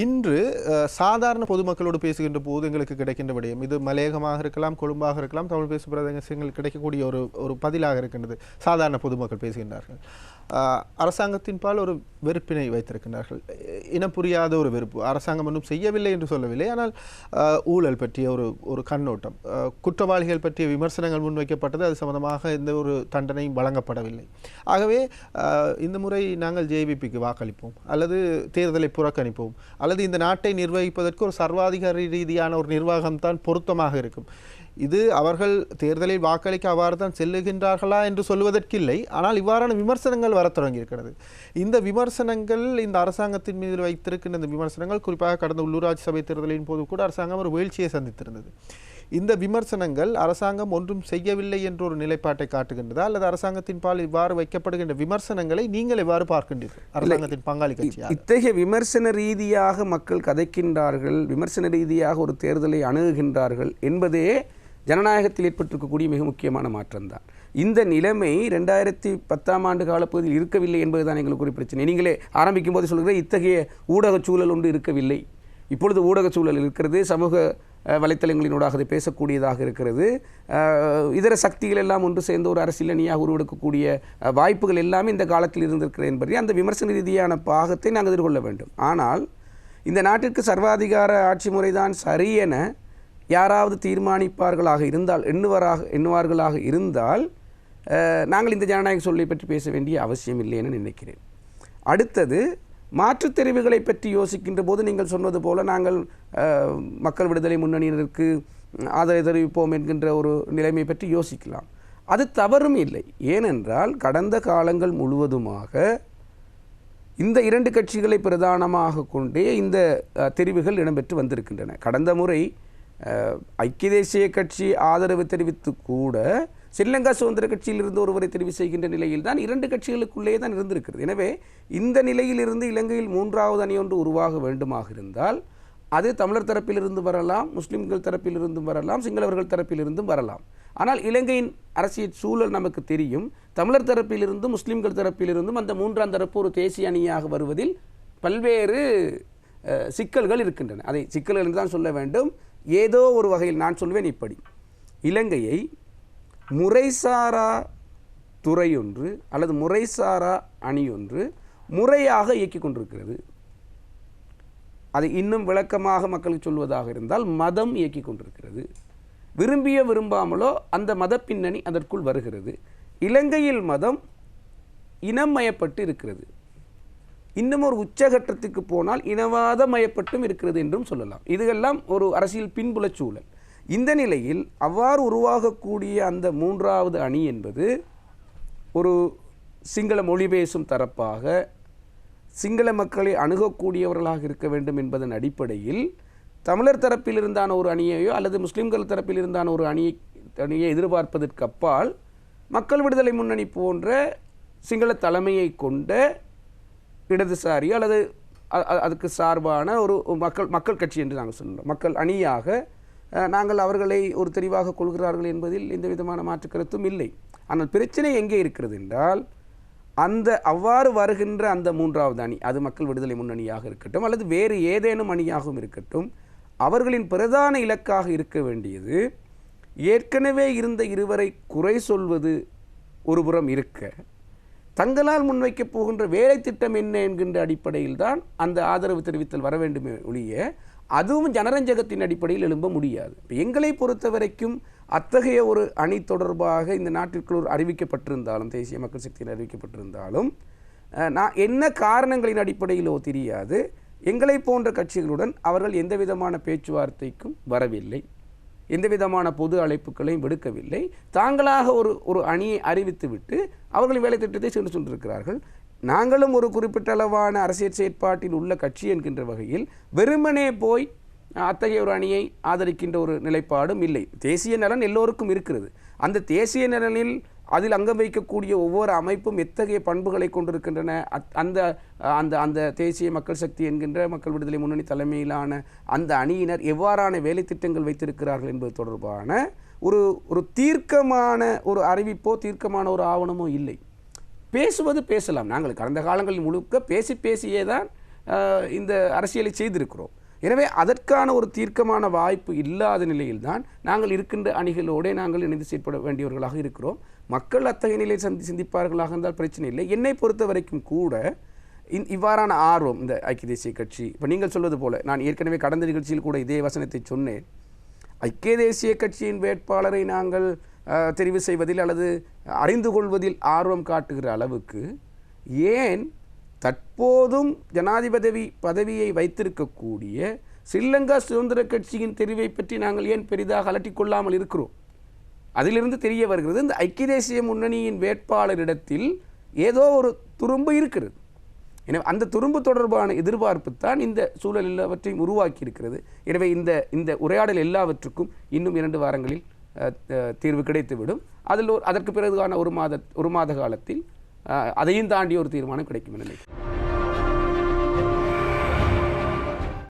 இன்று சாதாரண பொதுமக்களோடு பேசுகின்ற போது எங்களுக்கு கிடைக்கின்ற விடயம். இது மலையகமாக இருக்கலாம் கொழும்பாக இருக்கலாம் தமிழ் பேசும் பிரதேசங்கள் கிடைக்கக்கூடிய ஒரு ஒரு பதிலாக இருக்கின்றது. சாதாரண பொதுமக்கள் பேசுகின்றார்கள். அரசாங்கத்தின்பால் அரசாங்கத்தின் பால் ஒரு வெறுப்பினை வைத்திருக்கின்றார்கள். இனம் புரியாத ஒரு வெறுப்பு. அரசாங்கம் ஒன்றும் செய்யவில்லை என்று சொல்லவில்லை. ஆனால் ஊழல் பற்றிய ஒரு ஒரு கண்ணோட்டம். குற்றவாளிகள் பற்றிய விமர்சனங்கள் முன்வைக்கப்பட்டது. அது சம்பந்தமாக எந்த ஒரு தண்டனையும் வழங்கப்படவில்லை. ஆகவே இந்த முறை நாங்கள் ஜேவிபிக்கு வாக்களிப்போம். அல்லது தேர்தலை புறக்கணிப்போம். அல்லது இந்த நாட்டை நிர்வகிப்பதற்கு ஒரு சர்வாதிகாரி ரீதியான ஒரு நிர்வாகம் தான் பொருத்தமாக இருக்கும். இது அவர்கள் தேர்தலில் வாக்களிக்க அவ்வாறு தான் செல்லுகின்றார்களா என்று சொல்வதற்கில்லை ஆனால் இவ்வாறான விமர்சனங்கள் வரத் தொடங்கியிருக்கிறது. இந்த விமர்சனங்கள் இந்த அரசாங்கத்தின் மீது வைத்திருக்கின்ற இந்த விமர்சனங்கள் குறிப்பாக கடந்த உள்ளூராட்சி சபை தேர்தலின் போது கூட அரசாங்கம் ஒரு வீழ்ச்சியை சந்தித்திருந்தது. இந்த விமர்சனங்கள் அரசாங்கம் ஒன்றும் செய்யவில்லை என்ற ஒரு நிலைப்பாட்டை காட்டுகின்றதா? அல்லது அரசாங்கத்தின் பால் இவ்வாறு வைக்கப்படுகின்ற விமர்சனங்களை நீங்கள் எவ்வாறு பார்க்கின்றீர்கள்? அரசாங்கத்தின் பங்காளி கட்சியாக. இத்தகைய விமர்சன ரீதியாக மக்கள் கதைக்கின்றார்கள் விமர்சன ரீதியாக ஒரு தேர்தலை அணுகுகின்றார்கள் என்பதே ஜனநாயகத்தில் ஏற்பட்டிருக்கக்கூடிய மிக முக்கியமான மாற்றம்தான். இந்த நிலைமை ரெண்டாயிரத்தி பத்தாம் ஆண்டு காலப்பகுதியில் இருக்கவில்லை என்பதுதான் எங்களுக்கு ஒரு பிரச்சனை. நீங்களே ஆரம்பிக்கும் போது சொல்கிற இத்தகைய ஊடகச் சூழல் ஒன்று இருக்கவில்லை. இப்பொழுது ஊடகச் சூழல் இருக்கிறது சமூக வலைத்தளங்களினூடாக அது பேசக்கூடியதாக இருக்கிறது. இதர சக்திகள் எல்லாம் ஒன்று சேர்ந்து ஒரு அரசியல் அணியாக உருவெடுக்கக்கூடிய வாய்ப்புகள் எல்லாமே இந்த காலத்தில் இருந்திருக்கிறது என்பதை அந்த விமர்சன ரீதியான பாகத்தை நாங்கள் எதிர்கொள்ள வேண்டும். ஆனால் இந்த நாட்டிற்கு சர்வாதிகார ஆட்சி முறைதான் சரியென யாராவது தீர்மானிப்பார்களாக இருந்தால் எண்ணுவராக எண்ணுவார்களாக இருந்தால் நாங்கள் இந்த ஜனநாயக சொல்லை பற்றி பேச வேண்டிய அவசியம் இல்லை என நினைக்கிறேன். அடுத்தது மாற்றுத் தெரிவுகளை பற்றி யோசிக்கின்ற போது நீங்கள் சொன்னது போல நாங்கள் மக்கள் விடுதலை முன்னணியினருக்கு ஆதரவு தெரிவிப்போம் என்கின்ற ஒரு நிலைமை பற்றி யோசிக்கலாம். அது தவறும் இல்லை. ஏனென்றால் கடந்த காலங்கள் முழுவதுமாக இந்த இரண்டு கட்சிகளை பிரதானமாக கொண்டே இந்த தெரிவுகள் இடம்பெற்று வந்திருக்கின்றன. கடந்த முறை ஐக்கிய தேசிய கட்சி ஆதரவு தெரிவித்து கூட ஸ்ரீலங்கா சுதந்திர கட்சியிலிருந்து ஒருவரை தெரிவு செய்கின்ற நிலையில் தான் இரண்டு கட்சிகளுக்குள்ளே தான் இருந்திருக்கிறது. எனவே இந்த நிலையிலிருந்து இலங்கையில் மூன்றாவது அணி ஒன்று உருவாக வேண்டுமாக இருந்தால் அது தமிழர் தரப்பிலிருந்து வரலாம் முஸ்லிம்கள் தரப்பிலிருந்தும் வரலாம் சிங்களவர்கள் தரப்பிலிருந்தும் வரலாம். ஆனால் இலங்கையின் அரசியல் சூழல் நமக்கு தெரியும். தமிழர் தரப்பிலிருந்தும் முஸ்லிம்கள் தரப்பிலிருந்தும் அந்த மூன்றாம் தரப்பு ஒரு தேசிய அணியாக வருவதில் பல்வேறு சிக்கல்கள் இருக்கின்றன. அதை சிக்கல்கள் என்று தான் சொல்ல வேண்டும். ஏதோ ஒரு வகையில் நான் சொல்வேன் இப்படி. இலங்கையை முறைசாரா துறையொன்று அல்லது முறைசாரா அணியொன்று முறையாக இயக்கிக் கொண்டிருக்கிறது. அது இன்னும் விளக்கமாக மக்களுக்கு சொல்வதாக இருந்தால் மதம் இயக்கிக் கொண்டிருக்கிறது. விரும்பிய விரும்பாமலோ அந்த மத பின்னணி அதற்குள் வருகிறது. இலங்கையில் மதம் இனமயப்பட்டு இருக்கிறது. இன்னும் ஒரு உச்சகட்டத்துக்கு போனால் இனவாதமயப்பட்டும் இருக்கிறது என்றும் சொல்லலாம். இதுவெல்லாம் ஒரு அரசியல் பின்புலச் சூழல் இந்த நிலையில் அவ்வாறு உருவாகக்கூடிய அந்த மூன்றாவது அணி என்பது ஒரு சிங்கள மொழி பேசும் தரப்பாக சிங்கள மக்களை அணுகக்கூடியவர்களாக இருக்க வேண்டும் என்பதன் அடிப்படையில் தமிழர் தரப்பில் இருந்தான ஒரு அணியையோ அல்லது முஸ்லீம்கள் தரப்பில் இருந்தான ஒரு அணியை அணியை எதிர்பார்ப்பதற்கு அப்பால் மக்கள் விடுதலை முன்னணி போன்ற சிங்கள தலைமையை கொண்ட இடதுசாரி அல்லது அதுக்கு சார்பான ஒரு மக்கள் மக்கள் கட்சி என்று நாங்கள் சொல்கிறோம் மக்கள் அணியாக நாங்கள் அவர்களை ஒரு தெளிவாக கொள்கிறார்கள் என்பதில் எந்த விதமான மாற்று கருத்தும் இல்லை. ஆனால் பிரச்சனை எங்கே இருக்கிறது என்றால் அந்த அவ்வாறு வருகின்ற அந்த மூன்றாவது அணி அது மக்கள் விடுதலை முன்னணியாக இருக்கட்டும் அல்லது வேறு ஏதேனும் அணியாகவும் இருக்கட்டும் அவர்களின் பிரதான இலக்காக இருக்க வேண்டியது ஏற்கனவே இருந்த இருவரை குறை சொல்வது ஒருபுறம் இருக்க தங்களால் முன்வைக்கப் போகின்ற வேலை திட்டம் என்ன என்கின்ற அடிப்படையில் தான் அந்த ஆதரவு தெரிவித்தல் வர வேண்டுமே ஒழிய அதுவும் ஜனரஞ்சகத்தின் அடிப்படையில் எழும்ப முடியாது. எங்களை பொறுத்த வரைக்கும் அத்தகைய ஒரு அணி தொடர்பாக இந்த நாட்டிற்குள் அறிவிக்கப்பட்டிருந்தாலும் தேசிய மக்கள் சக்தியில் அறிவிக்கப்பட்டிருந்தாலும் நான் என்ன காரணங்களின் அடிப்படையிலோ தெரியாது. எங்களை போன்ற கட்சிகளுடன் அவர்கள் எந்த விதமான பேச்சுவார்த்தைக்கும் வரவில்லை. எந்த விதமான பொது அழைப்புகளையும் விடுக்கவில்லை. தாங்களாக ஒரு ஒரு அணியை அறிவித்துவிட்டு அவர்களின் வேலை திட்டத்தை சென்று சொல்லியிருக்கிறார்கள் நாங்களும் ஒரு குறிப்பிட்ட அளவான அரசியல் செயற்பாட்டில் உள்ள கட்சி என்கின்ற வகையில் வெறுமனே போய் அத்தகைய ஒரு அணியை ஆதரிக்கின்ற ஒரு நிலைப்பாடும் இல்லை. தேசிய நலன் எல்லோருக்கும் இருக்கிறது. அந்த தேசிய நலனில் அதில் அங்கம் வைக்கக்கூடிய ஒவ்வொரு அமைப்பும் எத்தகைய பண்புகளை கொண்டிருக்கின்றன? அத்- அந்த அந்த அந்த தேசிய மக்கள் சக்தி என்கின்ற மக்கள் விடுதலை முன்னணி தலைமையிலான அந்த அணியினர் எவ்வாறான வேலை திட்டங்கள் வைத்திருக்கிறார்கள் என்பது தொடர்பான ஒரு ஒரு தீர்க்கமான ஒரு அறிவிப்போ தீர்க்கமான ஒரு ஆவணமோ இல்லை. பேசுவது பேசலாம். நாங்கள் கடந்த காலங்களில் முழுக்க பேசி பேசியே தான் இந்த அரசியலை செய்திருக்கிறோம். எனவே அதற்கான ஒரு தீர்க்கமான வாய்ப்பு இல்லாத நிலையில்தான் நாங்கள் இருக்கின்ற அணிகளோடே நாங்கள் இணைந்து செயற்பட வேண்டியவர்களாக இருக்கிறோம். மக்கள் அத்தகைய நிலையில் சந்தி சிந்திப்பார்களாக இருந்தால் பிரச்சனை இல்லை. என்னை பொறுத்த வரைக்கும் கூட இந் இவ்வாறான ஆர்வம் இந்த ஐக்கிய தேசிய கட்சி இப்போ நீங்கள் சொல்வது போல நான் ஏற்கனவே கடந்த நிகழ்ச்சியில் கூட இதே வசனத்தை சொன்னேன். ஐக்கிய தேசிய கட்சியின் வேட்பாளரை நாங்கள் தெரிவு செய்வதில் அல்லது அறிந்து கொள்வதில் ஆர்வம் காட்டுகிற அளவுக்கு ஏன் தற்போதும் ஜனாதிபதி பதவியை வைத்திருக்கக்கூடிய ஸ்ரீலங்கா சுதந்திர கட்சியின் தெரிவை பற்றி நாங்கள் ஏன் பெரிதாக அலட்டிக் கொள்ளாமல் இருக்கிறோம்? அதிலிருந்து தெரிய வருகிறது இந்த ஐக்கிய தேசிய முன்னணியின் வேட்பாளரிடத்தில் ஏதோ ஒரு துரும்பு இருக்கிறது. எனவே அந்த துரும்பு தொடர்பான எதிர்பார்ப்பு தான் இந்த சூழல் எல்லாவற்றையும் உருவாக்கி இருக்கிறது எனவே இந்த இந்த உரையாடல் எல்லாவற்றுக்கும் இன்னும் இரண்டு வாரங்களில் தீர்வு கிடைத்துவிடும். அதில் ஒரு அதற்கு பிறகான ஒரு மாத ஒரு மாத காலத்தில் அதையும் தாண்டி ஒரு தீர்மானம் கிடைக்கும் நினைக்கிறேன்.